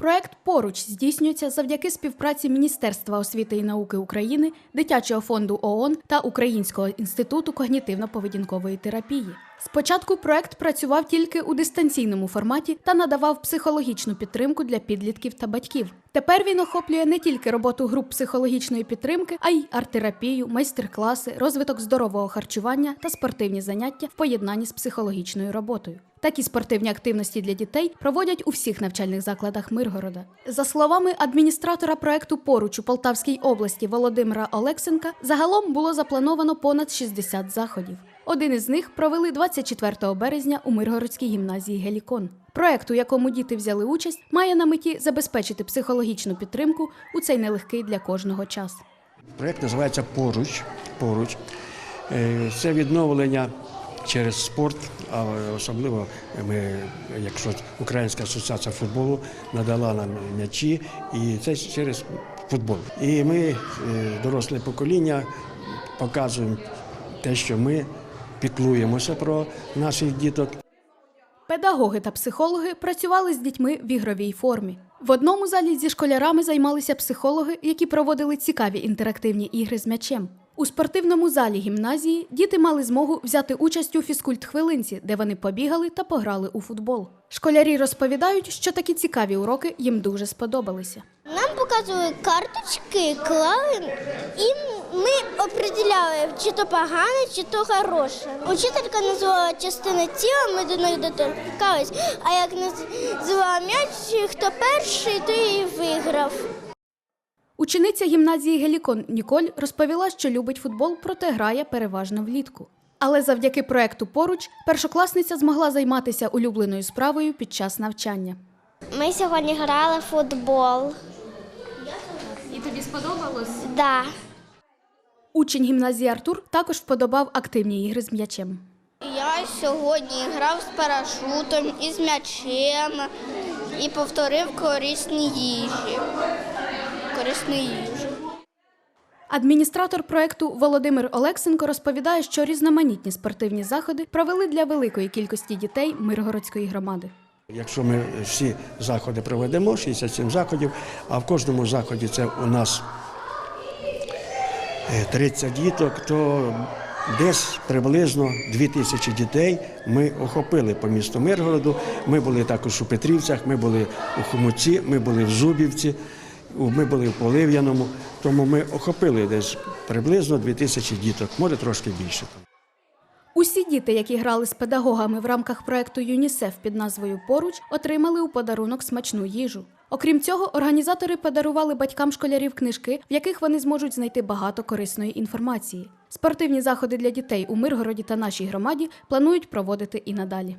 Проект поруч здійснюється завдяки співпраці Міністерства освіти і науки України, Дитячого фонду ООН та Українського інституту когнітивно-поведінкової терапії. Спочатку проект працював тільки у дистанційному форматі та надавав психологічну підтримку для підлітків та батьків. Тепер він охоплює не тільки роботу груп психологічної підтримки, а й арт-терапію, майстер-класи, розвиток здорового харчування та спортивні заняття в поєднанні з психологічною роботою. Такі спортивні активності для дітей проводять у всіх навчальних закладах Миргорода. За словами адміністратора проекту поруч у Полтавській області Володимира Олексенка, загалом було заплановано понад 60 заходів. Один із них провели 24 березня у Миргородській гімназії Гелікон. Проект, у якому діти взяли участь, має на меті забезпечити психологічну підтримку у цей нелегкий для кожного час. Проєкт називається Поруч. Поруч. Е, Це відновлення через спорт, а особливо ми, якщо Українська асоціація футболу надала нам м'ячі, і це через футбол. І ми, е, доросле покоління, показуємо те, що ми піклуємося про наших діток. Педагоги та психологи працювали з дітьми в ігровій формі. В одному залі зі школярами займалися психологи, які проводили цікаві інтерактивні ігри з м'ячем. У спортивному залі гімназії діти мали змогу взяти участь у фізкульт-хвилинці, де вони побігали та пограли у футбол. Школярі розповідають, що такі цікаві уроки їм дуже сподобалися. Нам показували карточки, клали, і ми определяли, чи то погане, чи то хороше. Учителька назвала частини тіла, ми до них доторкались, а як назвала м'яч, хто перший, той і виграв. Учениця гімназії Гелікон Ніколь розповіла, що любить футбол, проте грає переважно влітку. Але завдяки проекту поруч першокласниця змогла займатися улюбленою справою під час навчання. Ми сьогодні грали в футбол. І тобі сподобалось? Да. Учень гімназії Артур також вподобав активні ігри з м'ячем. Я сьогодні грав з парашутом і з м'ячем і повторив корисні їжі. Корисну їжу. Адміністратор проекту Володимир Олексенко розповідає, що різноманітні спортивні заходи провели для великої кількості дітей Миргородської громади. Якщо ми всі заходи проведемо, 67 заходів, а в кожному заході це у нас 30 діток, то десь приблизно 2 тисячі дітей ми охопили по місту Миргороду. Ми були також у Петрівцях, ми були у Хомуці, ми були в Зубівці, ми були в Полив'яному. Тому ми охопили десь приблизно 2 тисячі діток, може трошки більше. Усі діти, які грали з педагогами в рамках проекту ЮНІСЕФ під назвою Поруч, отримали у подарунок смачну їжу. Окрім цього, організатори подарували батькам школярів книжки, в яких вони зможуть знайти багато корисної інформації. Спортивні заходи для дітей у Миргороді та нашій громаді планують проводити і надалі.